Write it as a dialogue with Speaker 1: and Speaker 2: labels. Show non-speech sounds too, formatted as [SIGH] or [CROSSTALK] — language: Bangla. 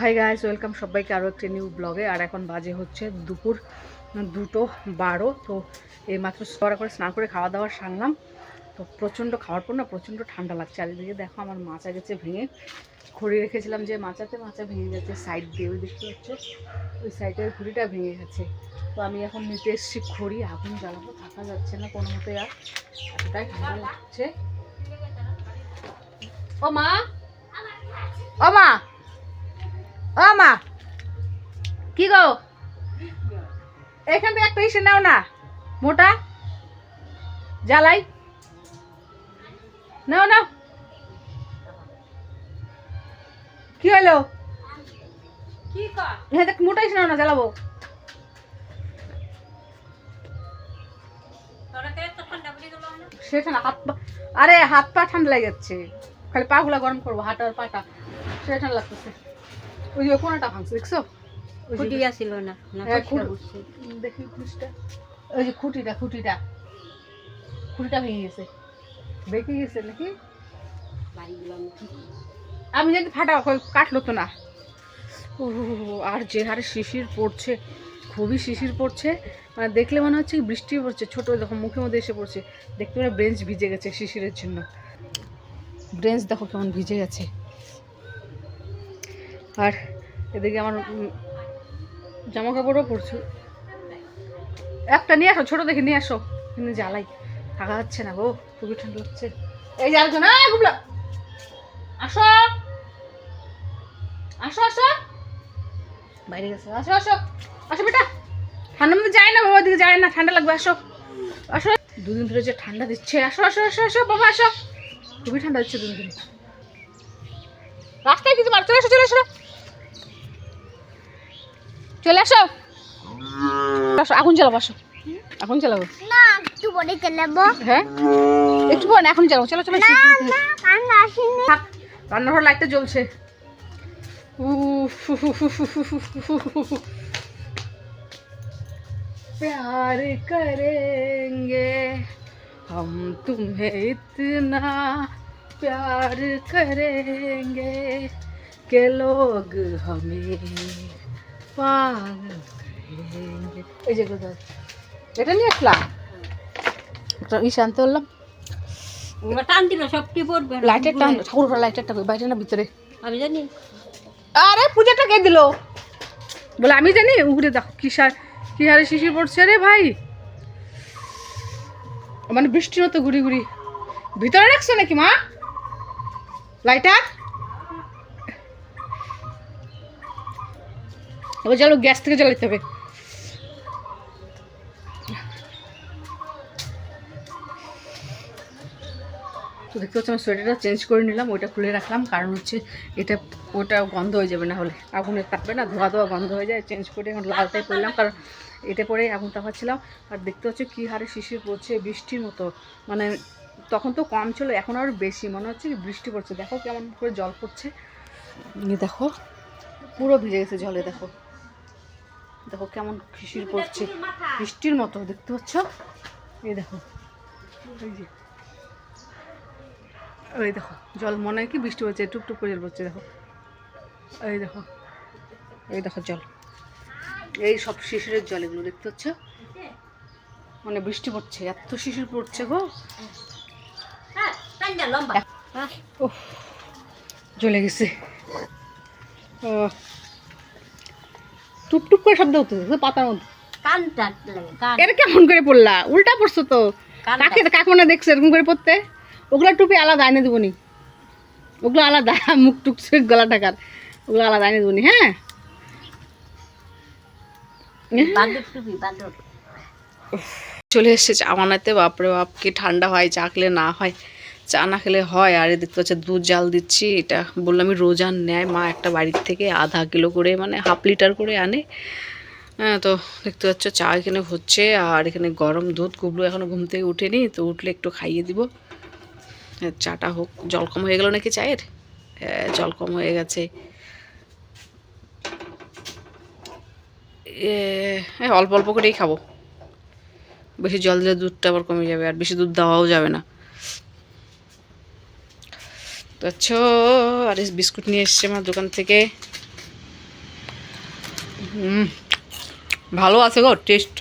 Speaker 1: হাই গাইস ওয়েলকাম সবাইকে আরও একটি নিউ ব্লগে আর এখন বাজে হচ্ছে দুপুর দুটো বারো। তো এই মাত্র সরা করে স্নান করে খাওয়া দাওয়া সারলাম। তো প্রচণ্ড খাওয়ার পর না প্রচণ্ড ঠান্ডা লাগছে। চারিদিকে দেখো আমার মাচা গেছে ভেঙে। খড়ি রেখেছিলাম যে মাচাতে মাচা ভেঙে গেছে সাইড দিয়ে। ওই দেখতে হচ্ছে ওই সাইডের খড়িটা ভেঙে গেছে। তো আমি এখন নিতে এসেছি খড়ি আগুন জ্বালাবো থাকা যাচ্ছে না কোনো মতে আর। এতটাই ঠান্ডা লাগছে। ও মা! ও মা! কি গো? এখান থেকে একটা ইসে নাও না মোটা। জ্বালাই। নাও নাও। কি হলো?
Speaker 2: কি কর?
Speaker 1: এখান থেকে মোটা ইসে নাও না জ্বালাবো।
Speaker 2: গেল
Speaker 1: সেটা না হাত পা আরে হাত পা ঠান্ডা লেগে যাচ্ছে। খালি পাগুলা গরম করব হাত আর পাটা। সেটা ঠান্ডা লাগতেছে। ওই যে কোনটা ভাঙছে দেখছ? ওই যে-
Speaker 2: না
Speaker 1: হ্যাঁ। দেখি খুঁটিটা। ওই যে খুঁটিটা খুঁটিটা। খুঁটিটা ভেঙে গেছে। বেঁকে গেছে নাকি? আমি যদি ফাটা কাটলো তো না। ও আর যে হারে শিশির পড়ছে খুবই শিশির পড়ছে। মানে দেখলে মনে হচ্ছে বৃষ্টি পড়ছে ছোট দেখো মুখের মধ্যে এসে পড়ছে। দেখতে মানে ব্রেঞ্চ ভিজে গেছে শিশিরের জন্য। ব্রেঞ্চ দেখো কেমন ভিজে গেছে। আর এদিকে আমার জামা কাপড়ও পরছে। একটা নিয়ে আসো, ছোট দেখে নিয়ে আসো। কিন্তু জ্বালাই, থাকা যাচ্ছে না গো, খুবই ঠান্ডা লাগছে এই যে এই গুবলা। আসো। আসো আসো। বাইরে গেছে। আসো আসো। আসো বেটা। ঠান্ডার মধ্যে যায় না, বাবা দিকে যায় না, ঠান্ডা লাগবে, আসো। আসো। দুদিন ধরে যে ঠান্ডা দিচ্ছে। আসো আসো আসো আসো, বাবা, আসো। খুবই ঠান্ডা দিচ্ছে দুদিন ধরে। রাস্তায় কিছু মার চলে আসো চলে আসো চলে আসো। আসো আগুন চালাবো আসো এখন চালাবো
Speaker 3: না একটু পরে
Speaker 1: হ্যাঁ? একটু এখন চালাবো চলো চলো রান্নাঘর লাইটটা জ্বলছে। प्यार करेंगे हम तुम्हें इतना प्यार करेंगे के लोग हमें এটা নিয়ে
Speaker 2: টান সব
Speaker 1: লাইটের টান না ভিতরে।
Speaker 2: আমি জানি।
Speaker 1: আরে বলে আমি জানি উপরে দেখো কিসার কি হারে শিশির পড়ছে রে ভাই। মানে বৃষ্টির মতো ঘুরি ঘুরি। ভিতরে রাখছে নাকি মা? লাইটার এবার চলো, গ্যাস থেকে জ্বালাতে হবে। তো দেখতে পাচ্ছি আমার সোয়েটারটা চেঞ্জ করে নিলাম, ওইটা খুলে রাখলাম, কারণ হচ্ছে এটা, ওটা গন্ধ হয়ে যাবে না হলে। আগুনের তাপবে না, ধোয়া ধোয়া গন্ধ হয়ে যায়, চেঞ্জ করে এখন লালটাই পরলাম, কারণ এটা পরে আগুন তাপাচ্ছিলাম আর দেখতে হচ্ছে কী হারে শিশির পড়ছে, বৃষ্টির মতো। মানে তখন তো কম ছিল, এখন আরও বেশি, মনে হচ্ছে কি বৃষ্টি পড়ছে। দেখো কেমন করে জল পড়ছে। দেখো, পুরো ভিজে গেছে জলে, দেখো। দেখো কেমন শিশির পড়ছে। বৃষ্টির মতো দেখতে পাচ্ছ? এই দেখো। এই যে। ওই দেখো জল মনে হয় কি বৃষ্টি হচ্ছে টুকটুক করে জল পড়ছে দেখো। এই দেখো। এই দেখো জল। এই সব শিশিরের জল এগুলো দেখতে হচ্ছে মানে বৃষ্টি পড়ছে এত শিশির পড়ছে গো।
Speaker 2: লম্বা। হ্যাঁ
Speaker 1: জ্বলে গেছে। ও টুকটুক করে শব্দ হতো পাতার মধ্যে।
Speaker 2: কান টান লাগে কান।
Speaker 1: এটা কেমন করে পড়লা? উল্টা পড়ছো তো। কাকে কাকে মনে দেখছে এরকম করে পড়তে? ওগুলো টুপি আলাদা এনে দেবনি ওগুলো আলাদা [LAUGHS] মুখ টুক গলা টাকার ওগুলো আলাদা এনে দেবনি হ্যাঁ? চলে এসেছে চা বানাতে বাপরে বাপ কি ঠান্ডা হয় চা খেলে না হয়। চা না খেলে হয়। আর দেখতে পাচ্ছে দুধ জাল দিচ্ছি। এটা বললাম আমি রোজান নেয় মা একটা বাড়ির থেকে আধা কিলো করে মানে হাফ লিটার করে আনে। হ্যাঁ তো দেখতে পাচ্ছ চা এখানে হচ্ছে। আর এখানে গরম দুধ। গুবলু এখনও ঘুম থেকে উঠেনি তো উঠলে একটু খাইয়ে দিব। হ্যাঁ, চাটা হোক। জল কম হয়ে গেল নাকি চায়ের? হ্যাঁ জল কম হয়ে গেছে। হ্যাঁ অল্প অল্প করেই খাব। বেশি জল দিলে দুধটা আবার কমে যাবে। আর বেশি দুধ দেওয়াও যাবে না। পাচ্ছ আর বিস্কুট নিয়ে এসছে আমার দোকান থেকে। ভালো আছে গো টেস্ট